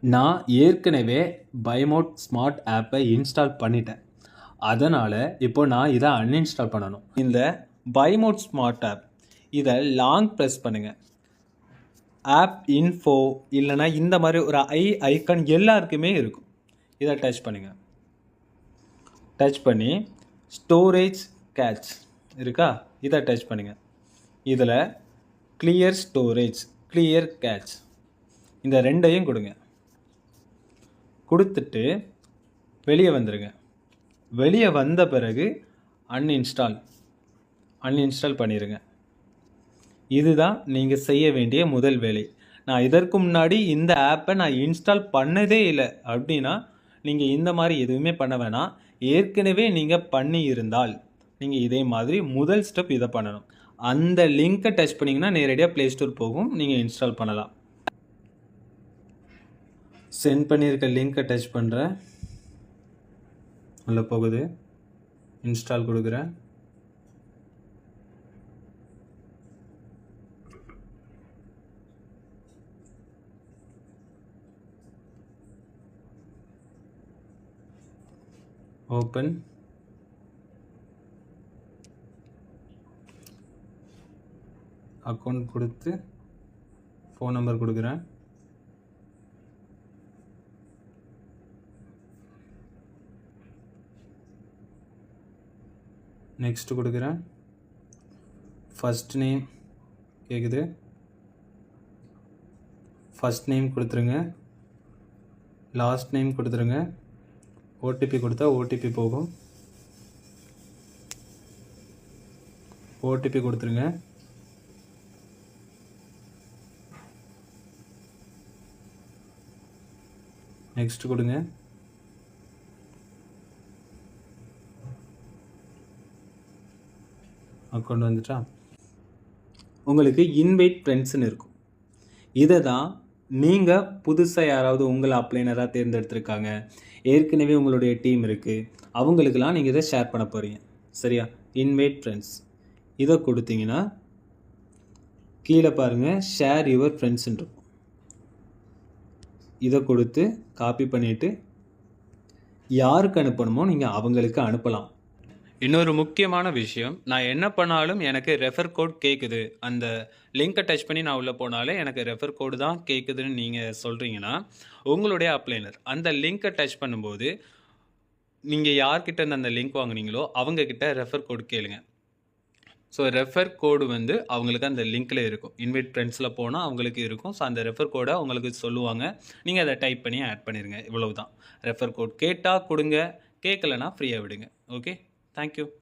நான் ஏற்கனவே பைமோட் ஸ்மார்ட் ஆப்பை இன்ஸ்டால் பண்ணிட்டேன். அதனால் இப்போ நான் இதை அன்இன்ஸ்டால் பண்ணணும். இந்த பைமோட் ஸ்மார்ட் ஆப் இதை லாங் ப்ரெஸ் பண்ணுங்கள் ஆப் இன்ஃபோ இல்லைனா இந்த மாதிரி ஒரு ஐ ஐக்கான் எல்லாருக்குமே இருக்கும். இதை டச் பண்ணுங்கள் டச் பண்ணி ஸ்டோரேஜ் கேட்ச் இருக்கா? இதை டச் பண்ணுங்கள் இதில் கிளியர் ஸ்டோரேஜ் கிளியர் கேட்ச் இந்த ரெண்டையும் கொடுங்க. கொடுத்துட்டு வெளியே வந்துடுங்க வெளியே வந்த பிறகு அன்இன்ஸ்டால் அன்இன்ஸ்டால் பண்ணிடுங்க இதுதான் நீங்கள் செய்ய வேண்டிய முதல் வேலை. நான் இதற்கு முன்னாடி இந்த ஆப்பை நான் இன்ஸ்டால் பண்ணதே இல்லை. அப்படின்னா நீங்கள் இந்த மாதிரி எதுவுமே பண்ண வேணாம். ஏற்கனவே நீங்கள் பண்ணி இருந்தால் நீங்கள் இதே மாதிரி முதல் ஸ்டெப் இதை பண்ணணும். அந்த லிங்க்கை டச் பண்ணிங்கன்னா நேரடியாக ப்ளே ஸ்டோர் போகும். நீங்கள் இன்ஸ்டால் பண்ணலாம். சென்ட் பண்ணியிருக்க லிங்க்கை டச் பண்ணுறேன் உள்ளே போகுது. இன்ஸ்டால் கொடுக்குறேன் ஓப்பன் அக்கௌண்ட் கொடுத்து ஃபோன் நம்பர் கொடுக்குறேன். நெக்ஸ்ட் கொடுக்குறேன். ஃபஸ்ட் நேம் கேட்குது ஃபஸ்ட் நேம் கொடுத்துருங்க. லாஸ்ட் நேம் கொடுத்துருங்க. ஓடிபி கொடுத்தா ஓடிபி போகும். ஓடிபி கொடுத்துருங்க. நெக்ஸ்ட் கொடுங்க. அக்கௌண்ட் வந்துட்டா? உங்களுக்கு இன்வைட் ஃப்ரெண்ட்ஸ்னு இருக்கும். இதை தான் நீங்கள் புதுசாக யாராவது உங்களை அப்ளைனராக தேர்ந்தெடுத்திருக்காங்க. ஏற்கனவே உங்களுடைய டீம் இருக்குது அவங்களுக்கெல்லாம் நீங்கள் இதை ஷேர் பண்ண போகிறீங்க சரியா? இன்வைட் ஃப்ரெண்ட்ஸ் இதை கொடுத்தீங்கன்னா கீழே பாருங்கள் ஷேர் யுவர் ஃப்ரெண்ட்ஸ்ன்னு இருக்கும். இதை கொடுத்து காப்பி பண்ணிவிட்டு யாருக்கு அனுப்பணுமோ நீங்கள் அவங்களுக்கு அனுப்பலாம். இன்னொரு முக்கியமான விஷயம் நான் என்ன பண்ணாலும் எனக்கு ரெஃபர் கோட் கேட்குது அந்த லிங்க்கை டச் பண்ணி நான் உள்ளே போனாலே எனக்கு ரெஃபர் கோடு தான் கேட்குதுன்னு நீங்கள் சொல்கிறீங்கன்னா உங்களுடைய அப்ளைனர் அந்த லிங்க்கை டச் பண்ணும்போது நீங்கள் யார்கிட்ட அந்த லிங்க் வாங்குனீங்களோ அவங்கக்கிட்ட ரெஃபர் கோடு கேளுங்க. ஸோ ரெஃபர் கோடு வந்து அவங்களுக்கு அந்த லிங்க்கில் இருக்கும். இன்வைட் ஃப்ரெண்ட்ஸில் போனால் அவங்களுக்கு இருக்கும். ஸோ அந்த ரெஃபர் கோடை அவங்களுக்கு சொல்லுவாங்க. நீங்கள் அதை டைப் பண்ணி ஆட் பண்ணிடுங்க இவ்வளவு தான் ரெஃபர் கோட் கேட்டால் கொடுங்க கேட்கலனா ஃப்ரீயாக விடுங்க. Okay Thank you.